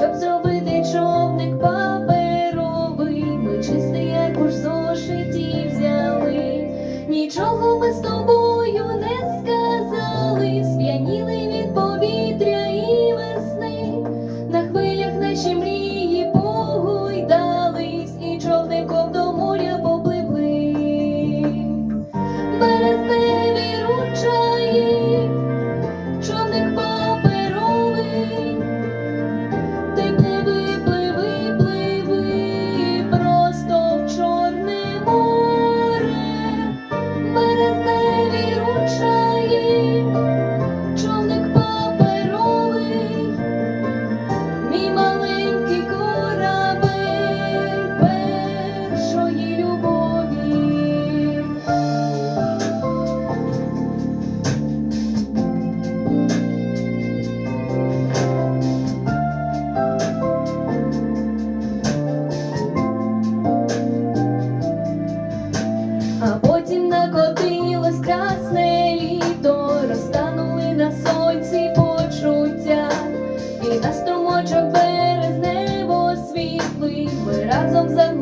щоб зробити човник паперовий. Ми чистий аркуш зошитів взяли. Нічого ми з тобою не сказали, сп'яніли від повітря і весни. На хвилях наші мрії погойдались, і човником до моря попливли. Березневі ручаї, човник Razem ze mną.